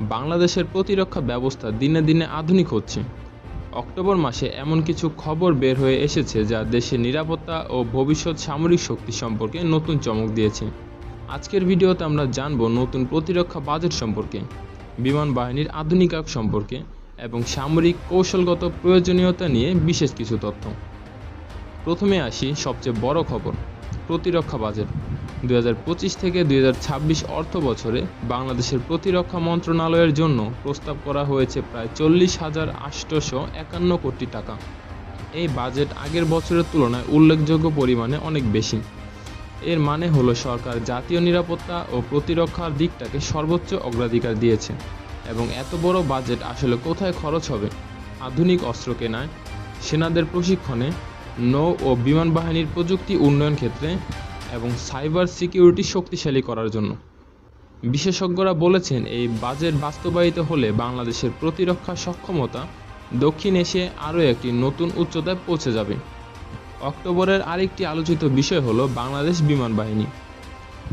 বাংলাদেশের প্রতিরক্ষা ব্যবস্থা দিনে দিনে আধুনিক হচ্ছে। অক্টোবর মাসে এমন কিছু খবর বের হয়ে এসেছে যা দেশের নিরাপত্তা ও ভবিষ্যৎ সামরিক শক্তি সম্পর্কে নতুন চমক দিয়েছে। আজকের ভিডিওতে আমরা জানব নতুন প্রতিরক্ষা বাজেট সম্পর্কে, বিমান বাহিনীর আধুনিকায়ক সম্পর্কে এবং সামরিক কৌশলগত প্রয়োজনীয়তা নিয়ে বিশেষ কিছু তথ্য। প্রথমে আসি সবচেয়ে বড় খবর, প্রতিরক্ষা বাজেট। দুই হাজার পঁচিশ থেকে দুই হাজার ছাব্বিশ অর্থ বছরে বাংলাদেশের প্রতিরক্ষা মন্ত্রণালয়ের জন্য প্রস্তাব করা হয়েছে প্রায় চল্লিশ হাজার আটশোশো একান্ন কোটি টাকা। এই বাজেট আগের বছরের তুলনায় উল্লেখযোগ্য পরিমাণে অনেক বেশি। এর মানে হলো সরকার জাতীয় নিরাপত্তা ও প্রতিরক্ষার দিকটাকে সর্বোচ্চ অগ্রাধিকার দিয়েছে এবং এত বড় বাজেট আসলে কোথায় খরচ হবে? আধুনিক অস্ত্র কেনায়, সেনাদের প্রশিক্ষণে, নৌ ও বিমান বাহিনীর প্রযুক্তি উন্নয়ন ক্ষেত্রে এবং সাইবার সিকিউরিটি শক্তিশালী করার জন্য। বিশেষজ্ঞরা বলেছেন, এই বাজেট বাস্তবায়িত হলে বাংলাদেশের প্রতিরক্ষা সক্ষমতা দক্ষিণ এশিয়ায় আরও একটি নতুন উচ্চতায় পৌঁছে যাবে। অক্টোবরের আরেকটি আলোচিত বিষয় হলো বাংলাদেশ বিমান বাহিনী।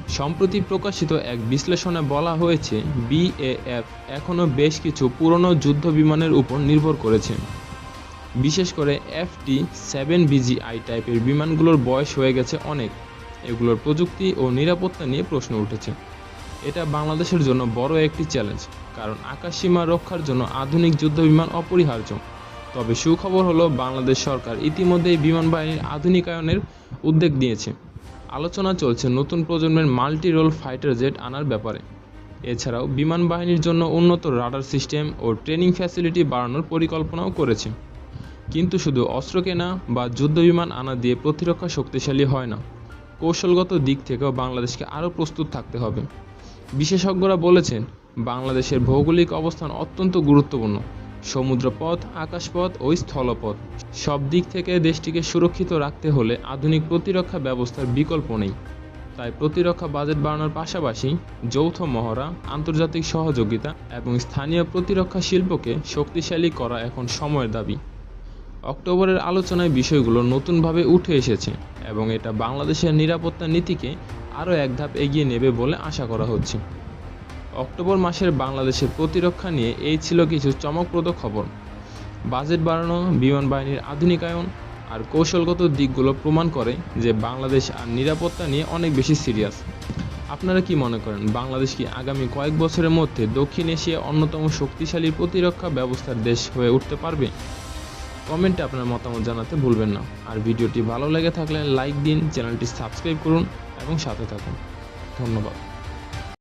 সম্প্রতি প্রকাশিত এক বিশ্লেষণে বলা হয়েছে, বিএএফ এখনও বেশ কিছু পুরনো যুদ্ধ বিমানের উপর নির্ভর করেছে। বিশেষ করে এফটি সেভেন বিজিআই টাইপের বিমানগুলোর বয়স হয়ে গেছে অনেক। এগুলোর প্রযুক্তি ও নিরাপত্তা নিয়ে প্রশ্ন উঠেছে। এটা বাংলাদেশের জন্য বড় একটি চ্যালেঞ্জ, কারণ আকাশসীমা রক্ষার জন্য আধুনিক যুদ্ধ বিমান অপরিহার্য। তবে সুখবর হলো, বাংলাদেশ সরকার ইতিমধ্যেই বিমান বাহিনীর আধুনিকায়নের উদ্যোগ নিয়েছে। আলোচনা চলছে নতুন প্রজন্মের মাল্টি রোল ফাইটার জেট আনার ব্যাপারে। এছাড়াও বিমান বাহিনীর জন্য উন্নত রাডার সিস্টেম ও ট্রেনিং ফ্যাসিলিটি বাড়ানোর পরিকল্পনাও করেছে। কিন্তু শুধু অস্ত্র কেনা বা যুদ্ধ বিমান আনা দিয়ে প্রতিরক্ষা শক্তিশালী হয় না। কৌশলগত দিক থেকেও বাংলাদেশকে আরও প্রস্তুত থাকতে হবে। বিশেষজ্ঞরা বলেছেন, বাংলাদেশের ভৌগোলিক অবস্থান অত্যন্ত গুরুত্বপূর্ণ। সমুদ্রপথ, আকাশপথ ও স্থলপথ, সব দিক থেকে দেশটিকে সুরক্ষিত রাখতে হলে আধুনিক প্রতিরক্ষা ব্যবস্থার বিকল্প নেই। তাই প্রতিরক্ষা বাজেট বাড়ানোর পাশাপাশি যৌথ মহড়া, আন্তর্জাতিক সহযোগিতা এবং স্থানীয় প্রতিরক্ষা শিল্পকে শক্তিশালী করা এখন সময়ের দাবি। অক্টোবরের আলোচনায় বিষয়গুলো নতুনভাবে উঠে এসেছে এবং এটা বাংলাদেশের নিরাপত্তা নীতিকে আরও এক ধাপ এগিয়ে নেবে বলে আশা করা হচ্ছে। অক্টোবর মাসের বাংলাদেশের প্রতিরক্ষা নিয়ে এই ছিল কিছু চমকপ্রদ খবর। বাজেট বাড়ানো, বিমান বাহিনীর আধুনিকায়ন আর কৌশলগত দিকগুলো প্রমাণ করে যে বাংলাদেশ আর নিরাপত্তা নিয়ে অনেক বেশি সিরিয়াস। আপনারা কি মনে করেন, বাংলাদেশ কি আগামী কয়েক বছরের মধ্যে দক্ষিণ এশিয়া অন্যতম শক্তিশালী প্রতিরক্ষা ব্যবস্থার দেশ হয়ে উঠতে পারবে? কমেন্টে আপনার মতামত জানাতে ভুলবেন না। আর ভিডিওটি ভালো লেগে থাকলে লাইক দিন, চ্যানেলটি সাবস্ক্রাইব করুন এবং সাথে থাকুন। ধন্যবাদ।